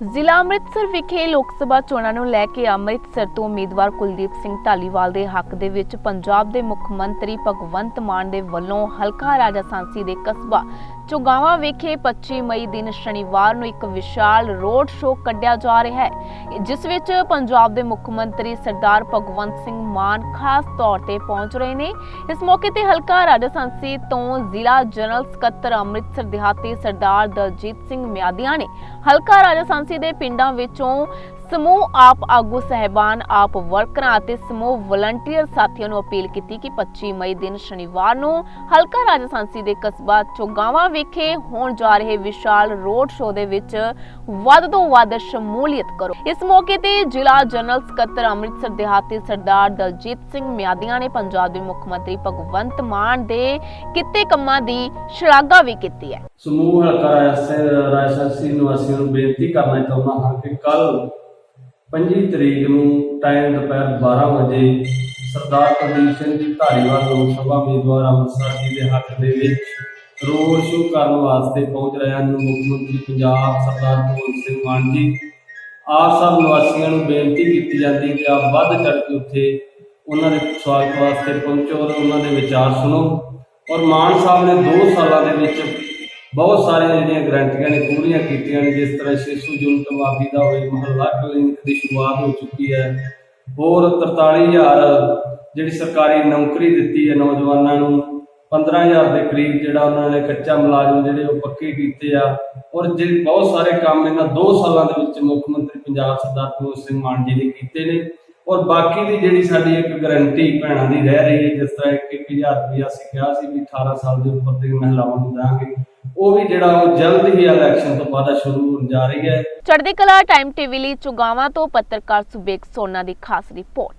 ਜ਼ਿਲ੍ਹਾ ਅੰਮ੍ਰਿਤਸਰ ਵਿਖੇ ਲੋਕ ਸਭਾ ਚੋਣਾਂ ਨੂੰ ਲੈ ਕੇ ਅੰਮ੍ਰਿਤਸਰ ਤੋਂ ਉਮੀਦਵਾਰ ਕੁਲਦੀਪ ਸਿੰਘ ਢਾਲੀਵਾਲ ਦੇ ਹੱਕ ਦੇ ਵਿੱਚ ਪੰਜਾਬ ਦੇ ਮੁੱਖ ਮੰਤਰੀ ਭਗਵੰਤ ਮਾਨ ਦੇ ਵੱਲੋਂ ਹਲਕਾ ਰਾਜਾ ਦੇ ਕਸਬਾ ਚੁਗਾਵਾ ਵਿਖੇ 25 ਮਈ ਦਿਨ ਸ਼ਨੀਵਾਰ ਨੂੰ ਇੱਕ ਵਿਸ਼ਾਲ ਰੋਡ ਸ਼ੋਅ ਕੱਢਿਆ ਜਾ ਰਿਹਾ ਹੈ, ਜਿਸ ਵਿੱਚ ਪੰਜਾਬ ਦੇ ਮੁੱਖ ਮੰਤਰੀ ਸਰਦਾਰ ਭਗਵੰਤ ਸਿੰਘ ਮਾਨ ਖਾਸ ਤੌਰ ਤੇ ਪਹੁੰਚ ਰਹੇ ਨੇ। ਇਸ ਮੌਕੇ ਤੇ ਹਲਕਾ ਰਾਜਾ ਸਾਂਸੀ ਤੋਂ ਜ਼ਿਲ੍ਹਾ ਜਨਰਲ ਸਕੱਤਰ ਅੰਮ੍ਰਿਤਸਰ ਦਿਹਾਤੀ ਸਰਦਾਰ ਦਲਜੀਤ ਸਿੰਘ ਮਿਆਦੀਆਂ ਨੇ ਹਲਕਾ ਰਾਜਾ ਸਾਂਸੀ ਦੇ ਪਿੰਡਾਂ ਵਿੱਚੋਂ ਸਮੂਹ ਆਪ ਆਗੂ ਸਹਿਬਾਨ ਆਪ ਵਰਕਰਾਂ ਅਤੇ ਸਮੂਹ ਵਲੰਟੀਅਰ ਸਾਥੀਆਂ ਨੂੰ ਅਪੀਲ ਕੀਤੀ ਕਿ 25 ਮਈ ਦਿਨ ਸ਼ਨੀਵਾਰ ਨੂੰ ਹਲਕਾ ਰਾਜਾ ਦੇ ਕਸਬਾ ਚੋਗਾਵਾ ਵਿਖੇ ਹੋਣ ਜਾ ਰਹੇ ਵਿਸ਼ਾਲ ਰੋਡ ਸ਼ੋਅ ਦੇ ਵਿੱਚ ਵੱਧ ਤੋਂ ਵੱਧ ਸ਼ਮੂਲੀਅਤ ਕਰੋ। ਇਸ ਮੌਕੇ ਤੇ ਜ਼ਿਲ੍ਹਾ ਜਨਰਲ ਸਕੱਤਰ ਅੰਮ੍ਰਿਤਸਰ ਦਿਹਾਤੀ ਸਰਦਾਰ ਦਲਜੀਤ ਸਿੰਘ ਮਿਆਦੀਆਂ ਨੇ ਪੰਜਾਬ ਦੇ ਮੁੱਖ ਮੰਤਰੀ ਭਗਵੰਤ ਮਾਨ ਦੇ ਕਿੱਤੇ ਕੰਮਾਂ ਦੀ ਸ਼ਲਾਘਾ ਵੀ ਕੀਤੀ ਹੈ। ਸਮੂਹ ਹਲਕਾ ਰਾਜਸਥਾਨੀ ਨਿਵਾਸੀਆਂ ਨੂੰ ਬੇਨਤੀ ਕਰਨਾ ਚਾਹੁੰਦਾ ਹਾਂ ਕਿ ਕੱਲ 25 ਤਰੀਕ ਨੂੰ ਟਾਈਮ ਦੁਪਹਿਰ 12 ਵਜੇ ਸਰਦਾਰ ਕੁਲਦੀਪ ਸਿੰਘ ਜੀ ਧਾਰੀਵਾਲ ਲੋਕ ਸਭਾ ਉਮੀਦਵਾਰ ਅੰਮ੍ਰਿਤਸਰ ਜੀ ਦੇ ਹੱਕ ਦੇ ਵਿੱਚ ਰੋਡ ਸ਼ੋਅ ਕਰਨ ਵਾਸਤੇ ਪਹੁੰਚ ਰਹੇ ਹਨ। ਮੁੱਖ ਮੰਤਰੀ ਪੰਜਾਬ ਸਰਦਾਰ ਭਗਵੰਤ ਸਿੰਘ ਮਾਨ ਜੀ ਆਪ ਸਭ ਨਿਵਾਸੀਆਂ ਨੂੰ ਬੇਨਤੀ ਕੀਤੀ ਜਾਂਦੀ ਕਿ ਆਪ ਵੱਧ ਚੜ੍ਹ ਕੇ ਉੱਥੇ ਉਹਨਾਂ ਦੇ ਸਵਾਗਤ ਵਾਸਤੇ ਪਹੁੰਚੋ ਔਰ ਉਹਨਾਂ ਦੇ ਵਿਚਾਰ ਸੁਣੋ। ਔਰ ਮਾਨ ਸਾਹਿਬ ਨੇ 2 ਸਾਲਾਂ ਦੇ ਵਿੱਚ ਬਹੁਤ ਸਾਰੀਆਂ ਜਿਹੜੀਆਂ ਗਰੰਟੀਆਂ ਨੇ, ਪੂਰੀਆਂ ਕੀਤੀਆਂ ਨੇ, ਜਿਸ ਤਰ੍ਹਾਂ 600 ਯੂਨਿਟ ਮਾਫੀ ਦਾ ਹੋਵੇ ਮਹੱਲਾ ਕਲੀਨਿਕ ਦੀ ਸ਼ੁਰੂਆਤ ਹੋ ਚੁੱਕੀ ਹੈ। ਹੋਰ 43000 ਜਿਹੜੀ ਸਰਕਾਰੀ ਨੌਕਰੀ ਦਿੱਤੀ ਹੈ ਨੌਜਵਾਨਾਂ ਨੂੰ 15000 ਦੇ ਕਰੀਬ ਜਿਹੜਾ ਉਹਨਾਂ ਨੇ ਕੱਚਾ ਮੁਲਾਜ਼ਮ ਜਿਹੜੇ ਉਹ ਪੱਕੇ ਕੀਤੇ ਆ। ਔਰ ਜਿਹੜੇ ਬਹੁਤ ਸਾਰੇ ਕੰਮ ਇਹਨਾਂ 2 ਸਾਲਾਂ ਦੇ ਵਿੱਚ ਮੁੱਖ ਮੰਤਰੀ ਪੰਜਾਬ ਸਰਦਾਰ ਭਗਵੰਤ ਸਿੰਘ ਮਾਨ ਜੀ ਨੇ ਕੀਤੇ ਨੇ। ਔਰ ਬਾਕੀ ਦੀ ਜਿਹੜੀ ਸਾਡੀ ਇੱਕ ਗਰੰਟੀ ਭੈਣਾਂ ਦੀ ਰਹਿ ਰਹੀ ਹੈ, ਜਿਸ ਤਰ੍ਹਾਂ 1000 ਰੁਪਇਆ ਅਸੀਂ ਕਿਹਾ ਸੀ ਵੀ 18 ਸਾਲ ਦੇ ਉੱਪਰ ਦੀ ਮਹਿਲਾਵਾਂ ਨੂੰ ਦਾਂਗੇ। ਉਹ ਵੀ ਜਿਹੜਾ ਉਹ ਜਲਦ ਹੀ ਇਲੈਕਸ਼ਨ ਤੋਂ ਬਾਅਦ ਸ਼ੁਰੂ ਹੋਣ ਜਾ ਰਹੀ ਹੈ। ਚੜ੍ਹਦੀ ਕਲਾ ਟਾਈਮ ਟੀਵੀ ਲਈ ਚੁਗਾਵਾਂ ਤੋਂ ਪੱਤਰਕਾਰ ਸੁਬੇਕ ਸੋਨਾ ਦੀ ਖਾਸ ਰਿਪੋਰਟ।